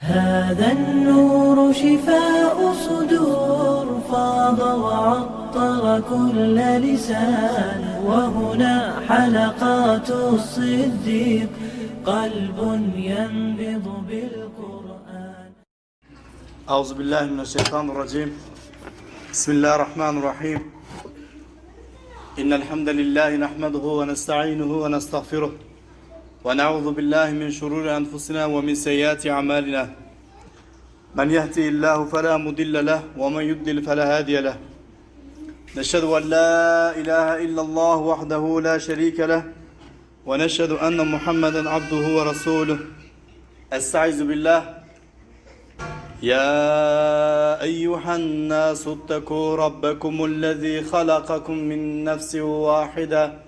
هذا النور شفاء صدور فاض وعطر كل لسان. وهنا حلقات الصديق قلب ينبض بالقرآن. أعوذ بالله من الشيطان الرجيم. بسم الله الرحمن الرحيم. إن الحمد لله نحمده ونستعينه ونستغفره. ونعوذ بالله من شرور أنفسنا ومن سيئات أعمالنا. من يهدي الله فلا مضل له ومن يضلل فلا هادي له. نشهد أن لا إله إلا الله وحده لا شريك له ونشهد أن محمدا عبده ورسوله. أستعيذ بالله. يا أيها الناس اتقوا ربكم الذي خلقكم من نفس واحدة.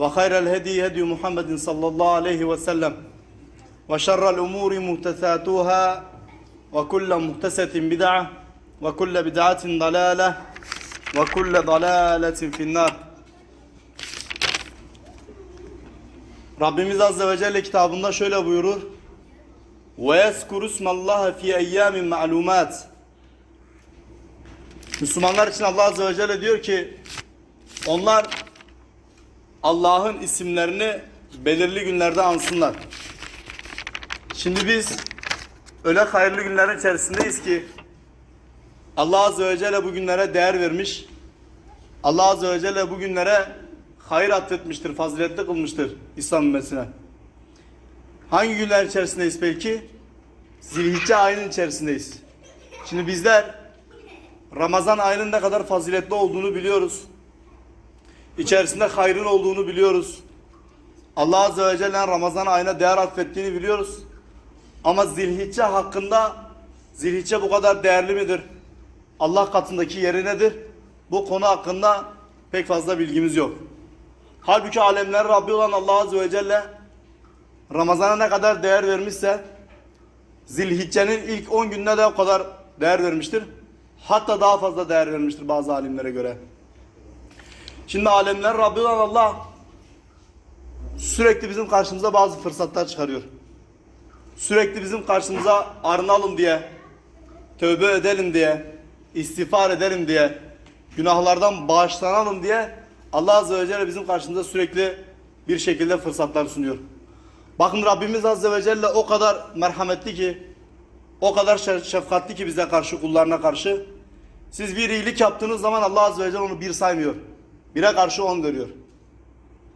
وخير الهدي هدي محمد صلى الله عليه وسلم وشر الأمور محدثاتها وكل محدثة بدعة وكل بدعة ضلالة وكل ضلالة في النار Rabbimiz Azze ve Celle kitabında şöyle buyurur. وَيَذْكُرُ اسْمَ اللّٰهَ فِي اَيَّامٍ مَعْلُومَاتٍ Müslümanlar için Allah Azze ve Celle diyor ki onlar Allah'ın isimlerini belirli günlerde ansınlar. Şimdi biz öyle hayırlı günlerin içerisindeyiz ki Allah Azze ve Celle bu günlere değer vermiş. Allah Azze ve Celle bu günlere hayır atfetmiştir, faziletli kılmıştır İslam ümmetine. Hangi günler içerisindeyiz peki? Zilhicce ayının içerisindeyiz. Şimdi bizler Ramazan ayının ne kadar faziletli olduğunu biliyoruz. İçerisinde hayrın olduğunu biliyoruz. Allah Azze ve Celle'nin Ramazan ayına değer atfettiğini biliyoruz. Ama zilhicce hakkında zilhicce bu kadar değerli midir? Allah katındaki yeri nedir? Bu konu hakkında pek fazla bilgimiz yok. Halbuki alemler Rabbi olan Allah Azze ve Celle Ramazan'a ne kadar değer vermişse Zilhicce'nin ilk 10 gününe de o kadar değer vermiştir. Hatta daha fazla değer vermiştir bazı alimlere göre. Şimdi alemler Rabbi olan Allah sürekli bizim karşımıza bazı fırsatlar çıkarıyor. Sürekli bizim karşımıza arınalım diye, tövbe edelim diye, istiğfar edelim diye, günahlardan bağışlanalım diye Allah Azze ve Celle bizim karşımıza sürekli bir şekilde fırsatlar sunuyor. Bakın Rabbimiz Azze ve Celle o kadar merhametli ki, o kadar şef- şefkatli ki bize karşı, kullarına karşı. Siz bir iyilik yaptığınız zaman Allah Azze ve Celle onu bir saymıyor. Bire karşı on veriyor.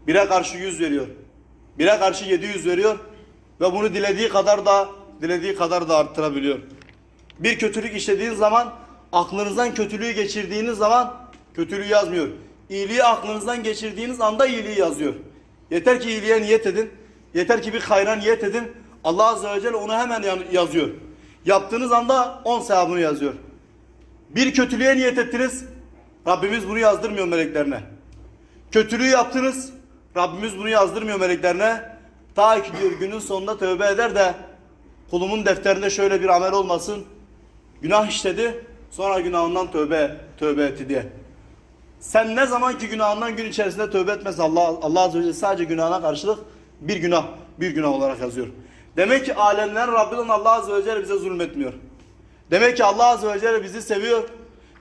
Bire karşı yüz veriyor. Bire karşı yedi yüz veriyor. Ve bunu dilediği kadar da dilediği kadar da arttırabiliyor. Bir kötülük işlediğiniz zaman aklınızdan kötülüğü geçirdiğiniz zaman kötülüğü yazmıyor. İyiliği aklınızdan geçirdiğiniz anda iyiliği yazıyor. Yeter ki iyiliğe niyet edin. Yeter ki bir hayra niyet edin. Allah Azze ve Celle onu hemen yazıyor. Yaptığınız anda 10 sevabını yazıyor. Bir kötülüğe niyet ettiniz. Rabbimiz bunu yazdırmıyor meleklerine. Kötülüğü yaptınız. Rabbimiz bunu yazdırmıyor meleklerine. Ta ki diyor günün sonunda tövbe eder de kulumun defterinde şöyle bir amel olmasın. Günah işledi. Sonra günahından tövbe tövbe etti diye. Sen ne zaman ki günahından gün içerisinde tövbe etmezsen Allah Allah Azze ve Celle sadece günahına karşılık bir günah, bir günah olarak yazıyor. Demek ki alemlerin Rabbi Allah Azze ve Celle bize zulmetmiyor. Demek ki Allah Azze ve Celle bizi seviyor.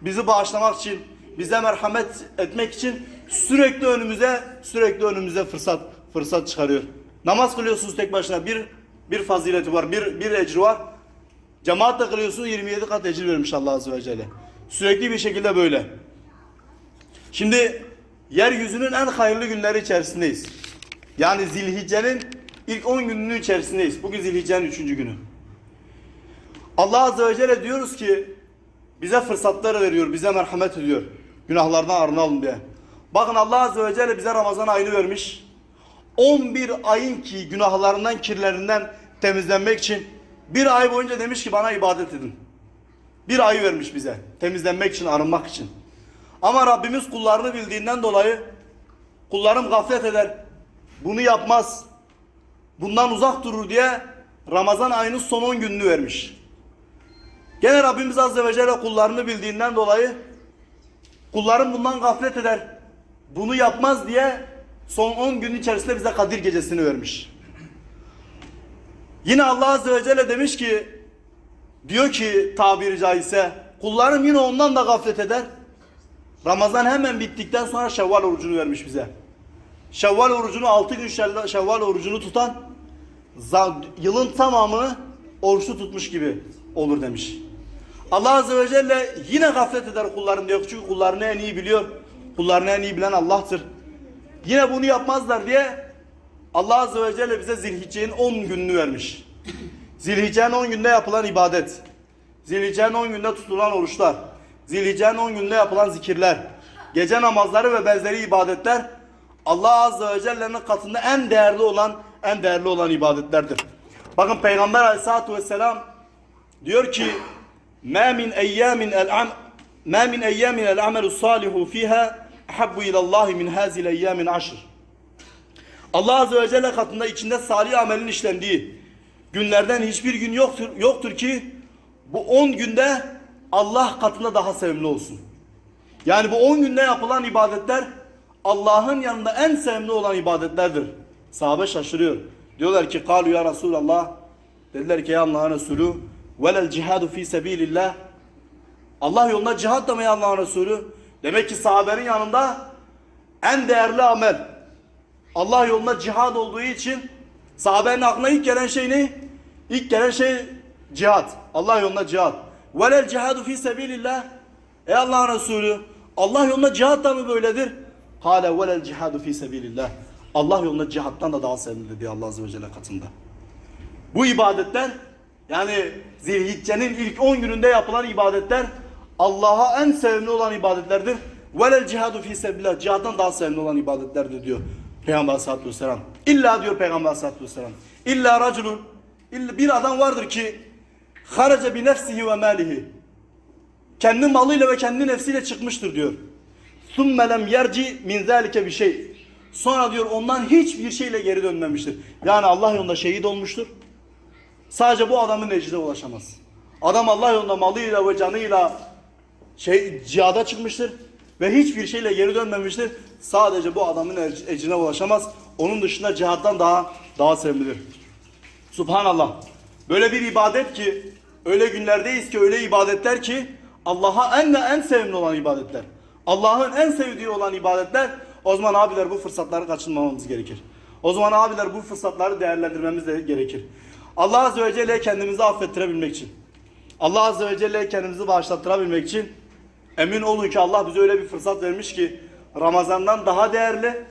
Bizi bağışlamak için, bize merhamet etmek için sürekli önümüze, sürekli önümüze fırsat fırsat çıkarıyor. Namaz kılıyorsunuz tek başına bir bir fazileti var, bir bir ecri var. Cemaatle kılıyorsunuz 27 kat ecir vermiş Allah Azze ve Celle. Sürekli bir şekilde böyle. Şimdi yeryüzünün en hayırlı günleri içerisindeyiz. Yani Zilhicce'nin ilk 10 gününün içerisindeyiz. Bugün Zilhicce'nin 3. günü. Allah Azze ve Celle diyoruz ki bize fırsatlar veriyor, bize merhamet ediyor. Günahlardan arınalım diye. Bakın Allah Azze ve Celle bize Ramazan ayını vermiş. 11 ayın ki günahlarından, kirlerinden temizlenmek için bir ay boyunca demiş ki bana ibadet edin. Bir ay vermiş bize temizlenmek için, arınmak için. Ama Rabbimiz kullarını bildiğinden dolayı kullarım gaflet eder. Bunu yapmaz. Bundan uzak durur diye Ramazan ayının son 10 gününü vermiş. Gene Rabbimiz Azze ve Celle kullarını bildiğinden dolayı kullarım bundan gaflet eder. Bunu yapmaz diye son 10 gün içerisinde bize Kadir gecesini vermiş. Yine Allah Azze ve Celle demiş ki diyor ki tabiri caizse kullarım yine ondan da gaflet eder. Ramazan hemen bittikten sonra Şevval orucunu vermiş bize. Şevval orucunu 6 gün Şevval orucunu tutan yılın tamamını oruçlu tutmuş gibi olur demiş. Allah Azze ve Celle yine gaflet eder kullarım diyor. Çünkü kullarını en iyi biliyor. Kullarını en iyi bilen Allah'tır. Yine bunu yapmazlar diye Allah Azze ve Celle bize Zilhicce'nin 10 gününü vermiş. Zilhicce'nin 10 günde yapılan ibadet. Zilhicce'nin 10 günde tutulan oruçlar. Zilhicce'nin 10 günde yapılan zikirler. Gece namazları ve benzeri ibadetler Allah Azze ve Celle'nin katında en değerli olan en değerli olan ibadetlerdir. Bakın Peygamber Aleyhisselatü Vesselam diyor ki ma min eyyamin el ma min eyyamin el amelu salihu fiha habbu ila Allah min hazil eyyamin aşr. Allah azze ve celle katında içinde salih amelin işlendiği günlerden hiçbir gün yoktur yoktur ki bu 10 günde Allah katında daha sevimli olsun. Yani bu 10 günde yapılan ibadetler Allah'ın yanında en sevimli olan ibadetlerdir. Sahabe şaşırıyor. Diyorlar ki kalu ya Resulallah. Dediler ki ya Allah'ın Resulü velel cihadu fi sebilillah Allah yolunda cihat ya Allah'ın Resulü? Demek ki sahabenin yanında en değerli amel Allah yolunda cihad olduğu için sahabenin aklına ilk gelen şey ne? İlk gelen şey cihat. Allah yolunda cihat. Velel cihadu fi sebilillah. Ey Allah'ın Resulü Allah yolunda cihat da mı böyledir? Kale velel cihadu fi sebilillah. Allah yolunda cihattan da daha sevimlidir diye Allah Azze ve Celle katında. Bu ibadetler yani Zilhicce'nin ilk 10 gününde yapılan ibadetler Allah'a en sevimli olan ibadetlerdir. Velel cihadu fi sebillah. Cihaddan daha sevimli olan ibadetlerdir diyor Peygamber aleyhissalatü vesselam. İlla diyor Peygamber aleyhissalatü vesselam. İlla raculun. Bir adam vardır ki haraca bi nefsihi ve malihi. Kendi malıyla ve kendi nefsiyle çıkmıştır diyor. Sümme lem yerci min zalike bir şey. Sonra diyor ondan hiçbir şeyle geri dönmemiştir. Yani Allah yolunda şehit olmuştur. Sadece bu adamın ecrine ulaşamaz. Adam Allah yolunda malıyla ve canıyla şey cihada çıkmıştır ve hiçbir şeyle geri dönmemiştir. Sadece bu adamın ec- ecrine ulaşamaz. Onun dışında cihattan daha daha sevimlidir. Subhanallah. Böyle bir ibadet ki öyle günlerdeyiz ki öyle ibadetler ki Allah'a en en sevimli olan ibadetler. Allah'ın en sevdiği olan ibadetler. O zaman abiler bu fırsatları kaçırmamamız gerekir. O zaman abiler bu fırsatları değerlendirmemiz de gerekir. Allah Azze ve Celle'ye kendimizi affettirebilmek için. Allah Azze ve Celle'ye kendimizi bağışlattırabilmek için emin olun ki Allah bize öyle bir fırsat vermiş ki Ramazan'dan daha değerli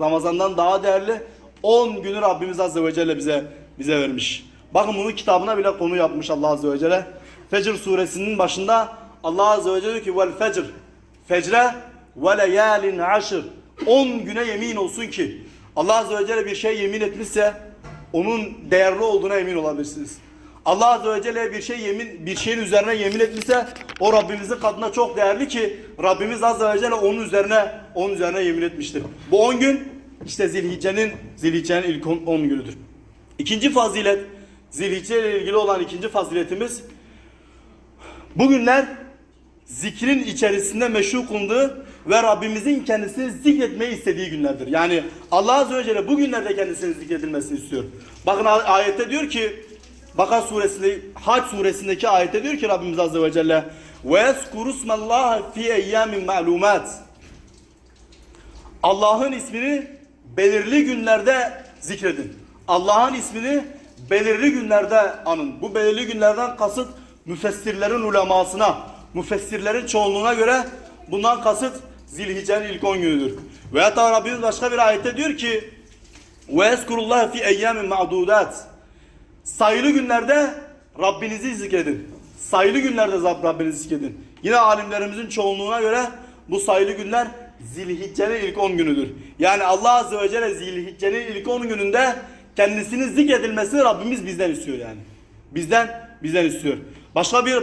Ramazan'dan daha değerli 10 günü Rabbimiz Azze ve Celle bize bize vermiş. Bakın bunu kitabına bile konu yapmış Allah Azze ve Celle. Fecr suresinin başında Allah Azze ve Celle diyor ki vel fecr fecre ve leyalin aşır 10 güne yemin olsun ki Allah Azze ve Celle bir şey yemin etmişse onun değerli olduğuna emin olabilirsiniz. Allah Azze ve Celle bir şey yemin bir şeyin üzerine yemin etmişse o Rabbimizin katında çok değerli ki Rabbimiz Azze ve Celle onun üzerine onun üzerine yemin etmiştir. Bu 10 gün işte Zilhicce'nin Zilhicce'nin ilk 10 günüdür. İkinci fazilet Zilhicce ile ilgili olan ikinci faziletimiz bugünler zikrin içerisinde meşhur kılındığı ve Rabbimizin kendisini zikretmeyi istediği günlerdir. Yani Allah Azze ve Celle bu günlerde kendisinin zikredilmesini istiyor. Bakın ay- ayette diyor ki Bakara suresinde Hac suresindeki ayette diyor ki Rabbimiz Azze ve Celle yeskuru smallaha fi eyyamin ma'lumat Allah'ın ismini belirli günlerde zikredin. Allah'ın ismini belirli günlerde anın. Bu belirli günlerden kasıt müfessirlerin ulemasına, müfessirlerin çoğunluğuna göre bundan kasıt Zilhicce'nin ilk 10 günüdür. Ve hatta Rabbimiz başka bir ayette diyor ki ve eskurullah fi eyyamin ma'dudat. Sayılı günlerde Rabbinizi zikredin. Sayılı günlerde Rab- Rabbinizi zikredin. Yine alimlerimizin çoğunluğuna göre bu sayılı günler Zilhicce'nin ilk 10 günüdür. Yani Allah Azze ve Celle Zilhicce'nin ilk 10 gününde kendisini zikredilmesini Rabbimiz bizden istiyor yani. Bizden bizden istiyor. Başka bir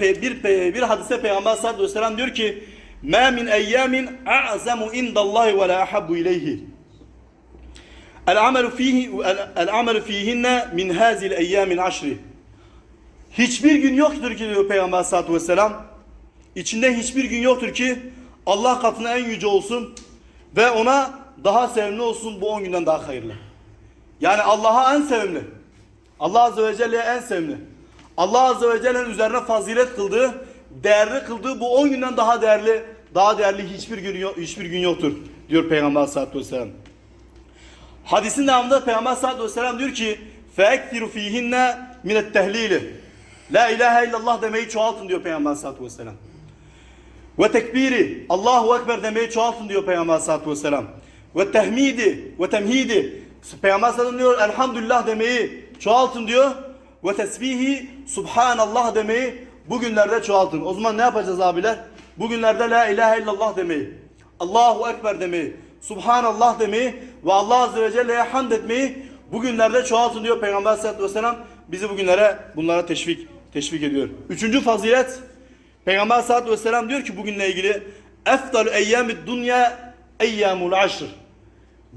bir bir, bir hadise Peygamber sallallahu aleyhi ve sellem diyor ki: "Ma min eyyamin a'zamu indallahi ve la ahabbu ileyhi." El-amelu fihi el-amelu fihinne min hazil eyyamil aşri. Hiçbir gün yoktur ki diyor Peygamber sallallahu aleyhi ve sellem. İçinde hiçbir gün yoktur ki Allah katına en yüce olsun ve ona daha sevimli olsun bu 10 günden daha hayırlı. Yani Allah'a en sevimli. Allah Azze ve Celle'ye en sevimli. Allah Azze ve Celle'nin üzerine fazilet kıldığı, değerli kıldığı bu 10 günden daha değerli, daha değerli hiçbir gün yok, hiçbir gün yoktur diyor Peygamber sallallahu aleyhi ve sellem. Hadisin devamında Peygamber sallallahu aleyhi ve sellem diyor ki فَاَكْتِرُ ف۪يهِنَّ مِنَ التَّهْلِيلِ La ilahe illallah demeyi çoğaltın diyor Peygamber sallallahu aleyhi ve sellem. Ve tekbiri Allahu Ekber demeyi çoğaltın diyor Peygamber sallallahu aleyhi ve sellem. Ve tehmidi ve temhidi Peygamber sallallahu aleyhi ve sellem diyor elhamdülillah demeyi çoğaltın diyor. Ve tesbihi subhanallah demeyi bugünlerde çoğaltın. O zaman ne yapacağız abiler? Bugünlerde la ilahe illallah demeyi, Allahu Ekber demeyi, subhanallah demeyi ve Allah Azze ve Celle'ye hamd etmeyi bugünlerde çoğaltın diyor Peygamber sallallahu aleyhi ve sellem. Bizi bugünlere bunlara teşvik teşvik ediyor. Üçüncü fazilet Peygamber sallallahu aleyhi ve sellem diyor ki bugünle ilgili efdal eyyamid dünya eyyamul aşr.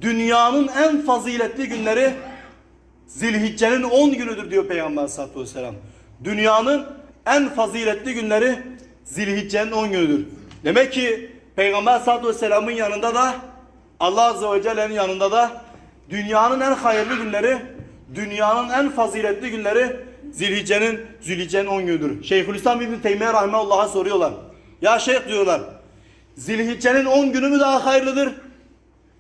Dünyanın en faziletli günleri Zilhicce'nin 10 günüdür diyor Peygamber sallallahu aleyhi ve sellem. Dünyanın en faziletli günleri Zilhicce'nin 10 günüdür. Demek ki Peygamber sallallahu aleyhi ve sellem'in yanında da Allah azze ve celle'nin yanında da dünyanın en hayırlı günleri, dünyanın en faziletli günleri Zilhicce'nin Zilhicce'nin 10 günüdür. Şeyhülislam İbn Teymiye rahimehullah'a soruyorlar. Ya şeyh diyorlar. Zilhicce'nin 10 günü mü daha hayırlıdır?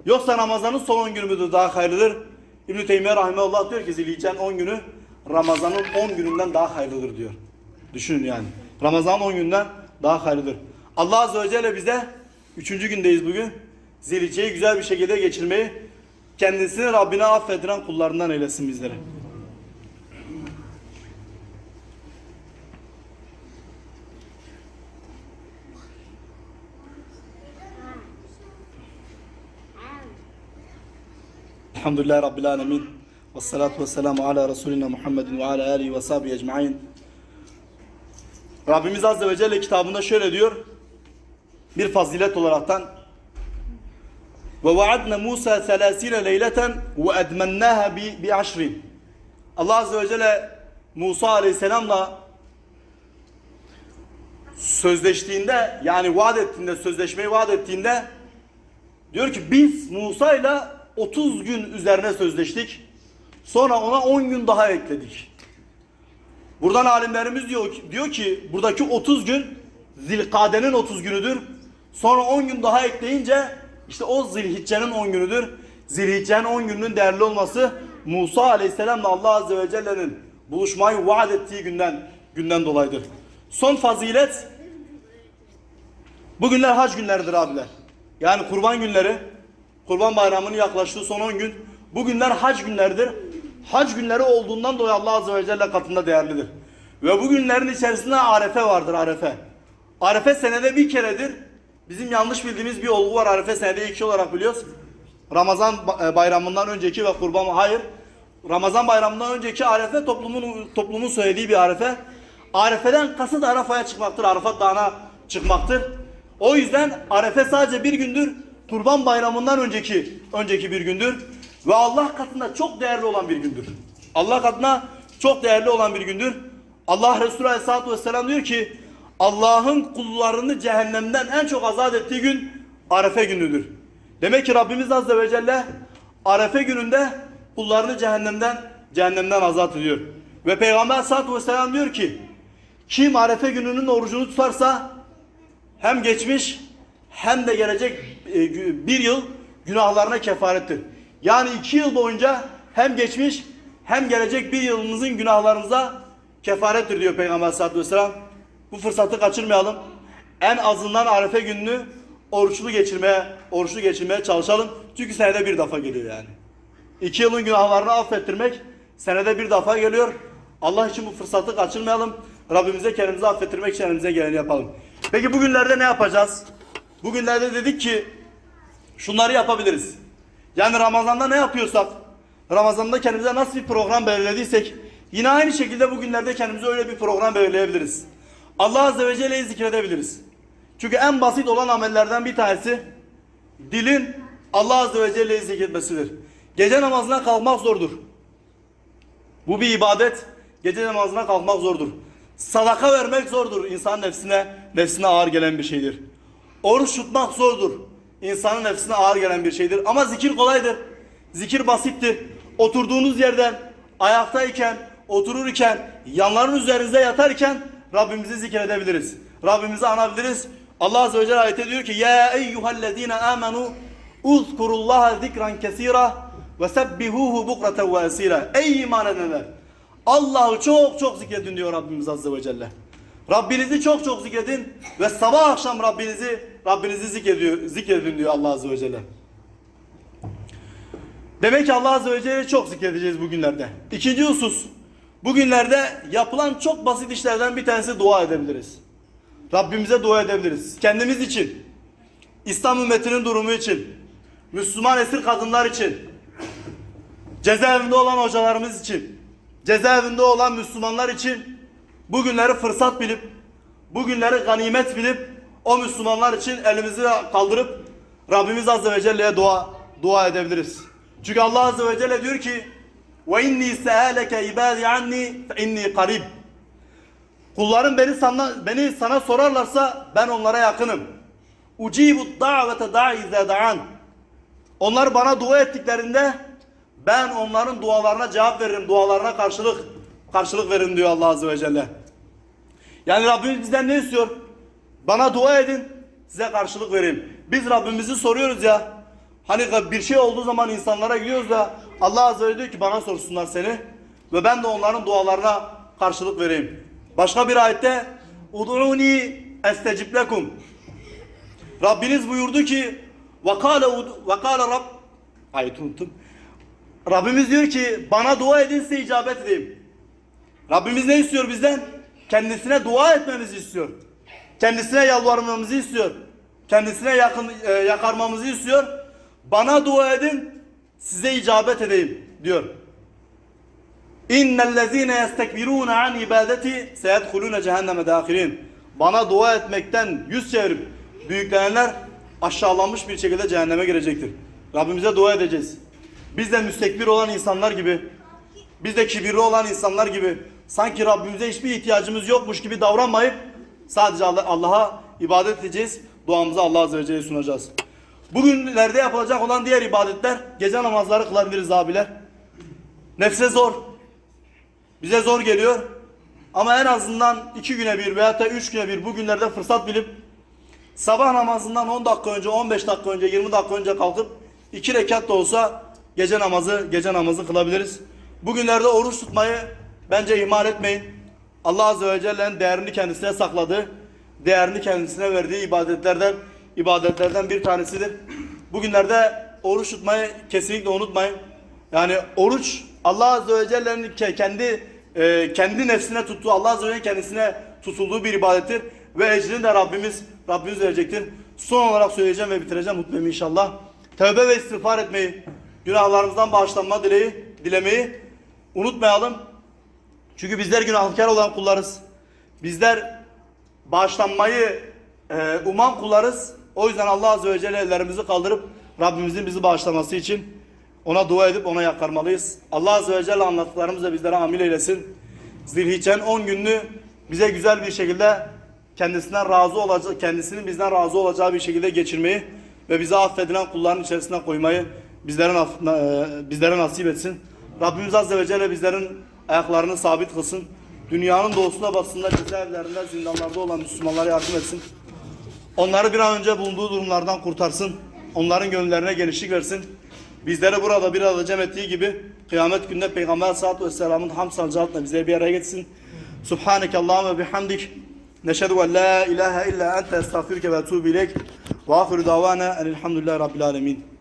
Yoksa Ramazan'ın son 10 günü müdür daha hayırlıdır? İbn-i Teymiye Rahimahullah diyor ki Zilhicce'nin 10 günü Ramazan'ın 10 gününden daha hayırlıdır diyor. Düşünün yani. Ramazan'ın 10 günden daha hayırlıdır. Allah Azze ve Celle bize 3. gündeyiz bugün. Zilhicce'yi güzel bir şekilde geçirmeyi kendisini Rabbine affettiren kullarından eylesin bizleri. Elhamdülillahi Rabbil Alemin. Ve salatu ala Resulina Muhammedin ve ala alihi ve sahbihi ecma'in. Rabbimiz Azze ve Celle kitabında şöyle diyor. Bir fazilet olaraktan ve vaadna Musa 30 leyleten ve edmennaha bi, bi aşrin. Allah Azze ve Celle Musa Aleyhisselam'la sözleştiğinde yani vaat ettiğinde sözleşmeyi vaat ettiğinde diyor ki biz Musa ile 30 gün üzerine sözleştik. Sonra ona 10 gün daha ekledik. Buradan alimlerimiz diyor, diyor ki buradaki 30 gün Zilkade'nin 30 günüdür. Sonra 10 gün daha ekleyince işte o Zilhicce'nin 10 günüdür. Zilhicce'nin 10 gününün değerli olması Musa Aleyhisselam'la Allah Azze ve Celle'nin buluşmayı vaat ettiği günden günden dolayıdır. Son fazilet bugünler hac günleridir abiler. Yani kurban günleri Kurban Bayramı'nın yaklaştığı son 10 gün. Bu günler hac günleridir. Hac günleri olduğundan dolayı Allah Azze ve Celle katında değerlidir. Ve bu günlerin içerisinde Arefe vardır Arefe. Arefe senede bir keredir. Bizim yanlış bildiğimiz bir olgu var Arefe senede iki olarak biliyoruz. Ramazan e, bayramından önceki ve kurban hayır. Ramazan bayramından önceki Arefe toplumun toplumun söylediği bir Arefe. Arefe'den kasıt Arafa'ya çıkmaktır. Arafat Dağı'na çıkmaktır. O yüzden Arefe sadece bir gündür. Kurban Bayramı'ndan önceki önceki bir gündür ve Allah katında çok değerli olan bir gündür. Allah katına çok değerli olan bir gündür. Allah Resulü Aleyhisselatü Vesselam diyor ki Allah'ın kullarını cehennemden en çok azat ettiği gün Arefe günüdür. Demek ki Rabbimiz Azze ve Celle Arefe gününde kullarını cehennemden cehennemden azat ediyor. Ve Peygamber Aleyhisselatü Vesselam diyor ki kim Arefe gününün orucunu tutarsa hem geçmiş hem de gelecek e, bir yıl günahlarına kefarettir. Yani iki yıl boyunca hem geçmiş hem gelecek bir yılımızın günahlarımıza kefarettir diyor Peygamber sallallahu aleyhi ve sellem. Bu fırsatı kaçırmayalım. En azından Arefe gününü oruçlu geçirmeye, oruçlu geçirmeye çalışalım. Çünkü senede bir defa geliyor yani. İki yılın günahlarını affettirmek senede bir defa geliyor. Allah için bu fırsatı kaçırmayalım. Rabbimize kendimizi affettirmek için elimize geleni yapalım. Peki bugünlerde ne yapacağız? Bugünlerde dedik ki şunları yapabiliriz. Yani Ramazan'da ne yapıyorsak, Ramazan'da kendimize nasıl bir program belirlediysek yine aynı şekilde bugünlerde kendimize öyle bir program belirleyebiliriz. Allah Azze ve Celle'yi zikredebiliriz. Çünkü en basit olan amellerden bir tanesi dilin Allah Azze ve Celle'yi zikretmesidir. Gece namazına kalkmak zordur. Bu bir ibadet. Gece namazına kalkmak zordur. Sadaka vermek zordur. İnsan nefsine, nefsine ağır gelen bir şeydir. Oruç tutmak zordur. İnsanın nefsine ağır gelen bir şeydir. Ama zikir kolaydır. Zikir basittir. Oturduğunuz yerden, ayaktayken, otururken, yanların üzerinize yatarken Rabbimizi zikredebiliriz. Rabbimizi anabiliriz. Allah Azze ve Celle ayette diyor ki Ya eyyühellezine amenu uzkurullaha zikran kesira ve sebbihuhu bukraten ve. Ey iman edenler! Allah'ı çok çok zikredin diyor Rabbimiz Azze ve Celle. Rabbinizi çok çok zikredin ve sabah akşam Rabbinizi Rabbinizi zikrediyor, zikredin diyor Allah Azze ve Celle. Demek ki Allah Azze ve Celle'yi çok zikredeceğiz bugünlerde. İkinci husus, bugünlerde yapılan çok basit işlerden bir tanesi dua edebiliriz. Rabbimize dua edebiliriz. Kendimiz için, İslam ümmetinin durumu için, Müslüman esir kadınlar için, cezaevinde olan hocalarımız için, cezaevinde olan Müslümanlar için bugünleri fırsat bilip, bugünleri ganimet bilip o Müslümanlar için elimizi kaldırıp Rabbimiz Azze ve Celle'ye dua dua edebiliriz. Çünkü Allah Azze ve Celle diyor ki sealeke ibadi anni fe inni karib. Kullarım beni sana beni sana sorarlarsa ben onlara yakınım. Ucibu davete da'i ize da'an. Onlar bana dua ettiklerinde ben onların dualarına cevap veririm. Dualarına karşılık karşılık verin diyor Allah Azze ve Celle. Yani Rabbimiz bizden ne istiyor? Bana dua edin, size karşılık vereyim. Biz Rabbimizi soruyoruz ya. Hani bir şey olduğu zaman insanlara gidiyoruz da Allah Azze ve Celle diyor ki bana sorsunlar seni. Ve ben de onların dualarına karşılık vereyim. Başka bir ayette Ud'uni estecib lekum. Rabbiniz buyurdu ki Vakale vakale Rab Ayet unuttum. Rabbimiz diyor ki bana dua edin size icabet edeyim. Rabbimiz ne istiyor bizden? Kendisine dua etmemizi istiyor. Kendisine yalvarmamızı istiyor. Kendisine yakın e, yakarmamızı istiyor. Bana dua edin size icabet edeyim diyor. İnnellezîne yestekbirûne an ibadeti seyedhulûne cehenneme dâhilin. Bana dua etmekten yüz çevirip büyüklenenler aşağılanmış bir şekilde cehenneme girecektir. Rabbimize dua edeceğiz. Biz de müstekbir olan insanlar gibi, biz de kibirli olan insanlar gibi sanki Rabbimize hiçbir ihtiyacımız yokmuş gibi davranmayıp sadece Allah- Allah'a ibadet edeceğiz. Duamızı Allah Azze ve Celle'ye sunacağız. Bugünlerde yapılacak olan diğer ibadetler gece namazları kılabiliriz abiler. Nefse zor. Bize zor geliyor. Ama en azından iki güne bir veyahut da üç güne bir bugünlerde fırsat bilip sabah namazından 10 dakika önce, 15 dakika önce, 20 dakika önce kalkıp iki rekat da olsa gece namazı gece namazı kılabiliriz. Bugünlerde oruç tutmayı bence ihmal etmeyin. Allah Azze ve Celle'nin değerini kendisine sakladığı, değerini kendisine verdiği ibadetlerden ibadetlerden bir tanesidir. Bugünlerde oruç tutmayı kesinlikle unutmayın. Yani oruç Allah Azze ve Celle'nin ke- kendi e, kendi nefsine tuttuğu, Allah Azze ve Celle'nin kendisine tutulduğu bir ibadettir. Ve ecrini de Rabbimiz Rabbimiz verecektir. Son olarak söyleyeceğim ve bitireceğim mutluyum inşallah. Tövbe ve istiğfar etmeyi, günahlarımızdan bağışlanma dileği, dilemeyi unutmayalım. Çünkü bizler günahkar olan kullarız. Bizler bağışlanmayı e, uman kullarız. O yüzden Allah Azze ve Celle ellerimizi kaldırıp Rabbimizin bizi bağışlaması için ona dua edip ona yakarmalıyız. Allah Azze ve Celle anlattıklarımızla bizlere amil eylesin. Zilhicce'nin 10 gününü bize güzel bir şekilde kendisinden razı olacak, kendisinin bizden razı olacağı bir şekilde geçirmeyi ve bize affedilen kulların içerisine koymayı bizlere, e, bizlere nasip etsin. Rabbimiz Azze ve Celle bizlerin ayaklarını sabit kılsın. Dünyanın doğusunda batısında cezaevlerinde zindanlarda olan Müslümanlara yardım etsin. Onları bir an önce bulunduğu durumlardan kurtarsın. Onların gönüllerine genişlik versin. Bizleri burada bir arada cem ettiği gibi kıyamet günde Peygamber Aleyhisselatü Vesselam'ın ham sancağıyla bize bir araya getirsin. Subhaneke Allahümme bihamdik. Neşhedü en la ilahe illa ente estağfiruke ve etûbü ileyk. Ve ahiru davana enilhamdülillahi rabbil alemin.